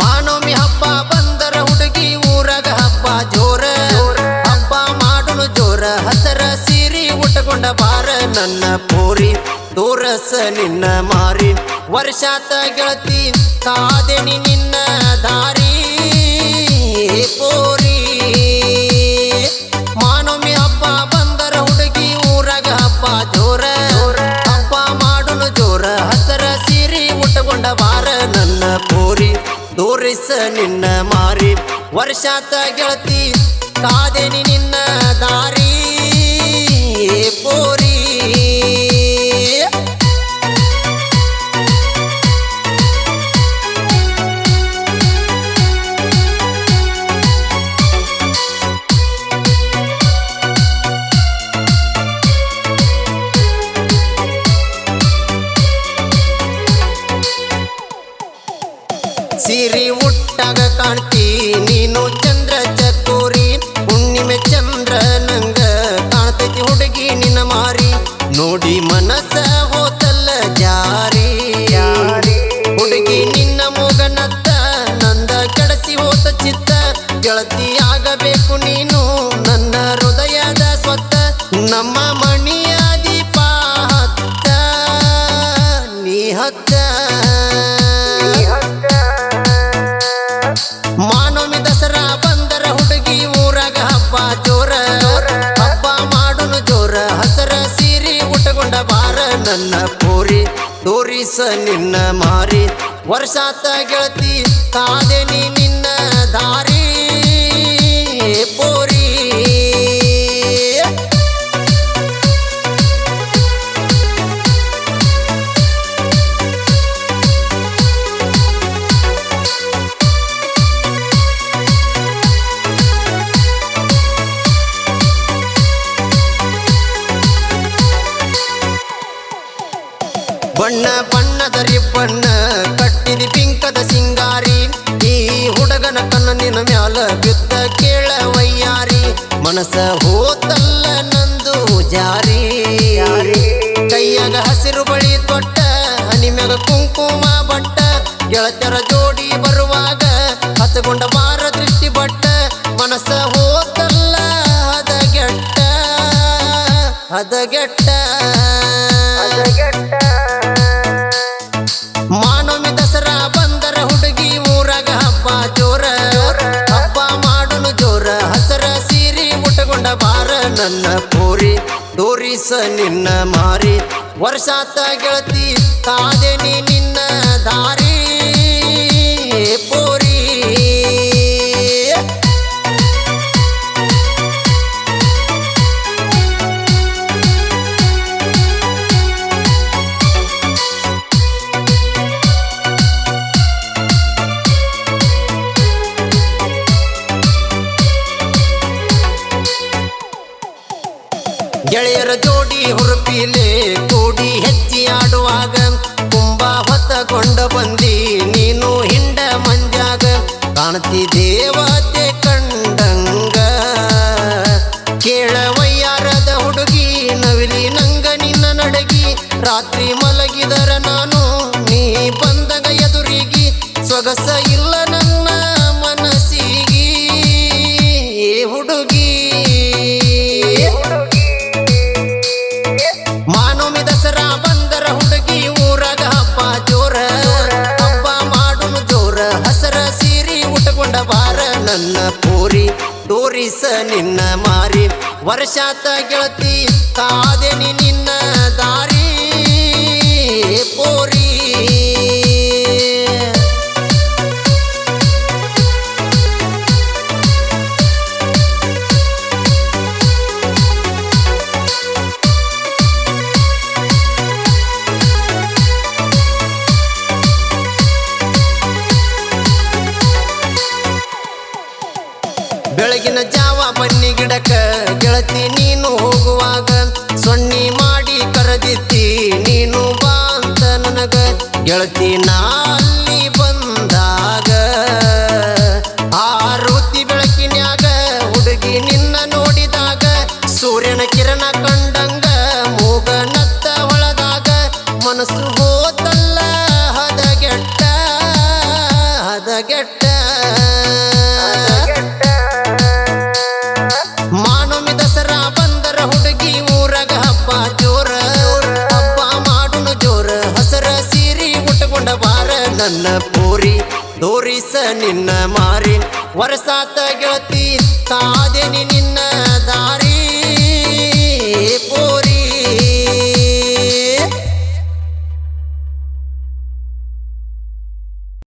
ಮಾನೋಮಿ ಹಬ್ಬ ಬಂದರ ಹುಡುಗಿ ಊರಾಗ ಹಬ್ಬ ಜೋರ. ಹಬ್ಬ ಮಾಡಲು ಜೋರ. ಹಸರ ಸೀರಿ ಉಟ್ಟಕೊಂಡ ಬಾರ ನನ್ನ ಪೋರಿ. ದೂರಸ ನಿನ್ನ ಮಾರಿ, ವರ್ಷಾತ ಗೆಳತಿ, ಸಾಧನಿ ನಿನ್ನ ದಾರಿ. ಪೋರಿ, ಮಾನೊಮ್ಮೆ ಹಬ್ಬ ಬಂದರ ಹುಡುಗಿ ಊರಾಗ ಹಬ್ಬ ಜೋರ. ಹಬ್ಬ ಮಾಡಲು ಜೋರ, ಹಸರ ಸೀರಿ ಉಟ್ಟುಕೊಂಡ ಬಾರ ನನ್ನ ಪೋರಿ, ತೋರಿಸ ನಿನ್ನ ಮಾರಿ, ವರ್ಷಾತ ಗೆಳತಿ ಕಾದೆನಿ ನಿನ್ನ ದಾರಿ. ಪೋರಿ ಗೆಳತಿ ಆಗಬೇಕು ನೀನು. ನನ್ನ ಹೃದಯದ ಸ್ವತ್ತ ನಮ್ಮ ಮಣಿಯ ದೀಪ ಹತ್ತ. ನೀ ಹತ್ತ. ಮಾನವಮಿ ದಸರಾ ಬಂದರ ಹುಡುಗಿ ಊರಾಗ ಹಬ್ಬ ಜೋರ. ಹಬ್ಬ ಮಾಡುನು ಜೋರ. ಹಸರ ಸೀರಿ ಊಟಗೊಂಡ ಬಾರ ನನ್ನ ಪೂರಿ ತೋರಿಸ ನಿನ್ನ ಮಾರಿ. ವರ್ಷಾತ ಗೆಳತಿ ಕಾದೆನಿ ನಿನ್ನ ದಾರಿ. ಬಣ್ಣ ಬಣ್ಣದ ರಿಬ್ಬಣ್ಣ ಕಟ್ಟಿದಿ ಪಿಂಕದ ಸಿಂಗಾರಿ. ಈ ಹುಡುಗನ ನಿನ್ನ ಮ್ಯಾಲ ಬಿತ್ತ ಕೇಳ ವಯ್ಯಾರಿ. ಮನಸ ಹೋತಲ್ಲ ನಂದು ಜಾರಿ. ಕೈಯಾಗ ಹಸಿರು ಬಳಿ ತೊಟ್ಟ, ಹನಿಮ್ಯಾಗ ಕುಂಕುಮ ಬಟ್ಟ. ಗೆಳತರ ಜೋಡಿ ಬರುವಾಗ ಹಸಗೊಂಡ ಮಾರ ದೃಷ್ಟಿ ಬಟ್ಟ. ಮನಸ ಹೋತಲ್ಲ ಹದಗೆಟ್ಟ ಹದಗೆಟ್ಟ. ನನ್ನ ಪೋರಿ ತೋರಿಸ ನಿನ್ನ ಮಾರಿ. ವರ್ಷಾತ ಗೆಳತಿ ನೀ ನಿನ್ನ ದಾರಿ. ಗೆಳೆಯರ ಜೋಡಿ ಹುರುಪಿಲೆ ಕೂಡಿ ಹೆಚ್ಚಿ ಆಡುವಾಗ ತುಂಬಾ ಹೊತ್ತಕೊಂಡ ಬಂದಿ. ನೀನು ಹಿಂಡ ಮಂಜಾಗ ಕಾಣತಿ ದೇವತೆ ಕಂಡಂಗ. ಕೇಳವಯ್ಯಾರದ ಹುಡುಗಿ ನವಿಲಿ ನಂಗ ನಿನ್ನ ನಡಗಿ. ರಾತ್ರಿ ಮಲಗಿದರ ನಾನು ನೀ ಬಂದಗ ಎದುರಿಗಿ ಸೊಗಸ ನನ್ನ ಪೂರಿ ತೋರಿಸ ನಿನ್ನ ಮಾರಿ. ವರ್ಷಾತ ಗೆಳತಿ ಕಾದೆನಿ ನಿನ್ನ ದಾರಿ. ಪೋರಿ. ಬನ್ನಿ ಗಿಡಕ ಗೆಳತಿ, ನೀನು ಹೋಗುವಾಗ ಸೊನ್ನಿ ಮಾಡಿ ಕರೆದಿತ್ತಿ ನೀನು ಬಾ ಅಂತ ನನಗ. ಗೆಳತಿ, ನಾ ಅಲ್ಲಿ ಬಂದಾಗ ಆ ಋತಿ ಬೆಳಕಿನ್ಯಾಗ ಹುಡುಗಿ ನಿನ್ನ ನೋಡಿದಾಗ ಸೂರ್ಯನ ಕಿರಣ ಕಂಡಂಗ ಮೂಗನತ್ತ ಒಳದಾಗ ಮನಸ್ಸು ಹೋತಲ್ಲ ಹದಗೆಟ್ಟ ಹದಗೆಟ್ಟ. ಊರಾಗ ಹಬ್ಬ ಜೋರ ಹಬ್ಬ ಮಾಡುನು ಜೋರ. ಹಸರ ಸೀರಿ ಉಟ್ಕೊಂಡ ಬಾರ, ನನ್ನ ಪೂರಿ ತೋರಿಸ ನಿನ್ನ ಮಾರಿ. ವರಸಾತ ಗೆಳತಿ ಕಾದೆನಿ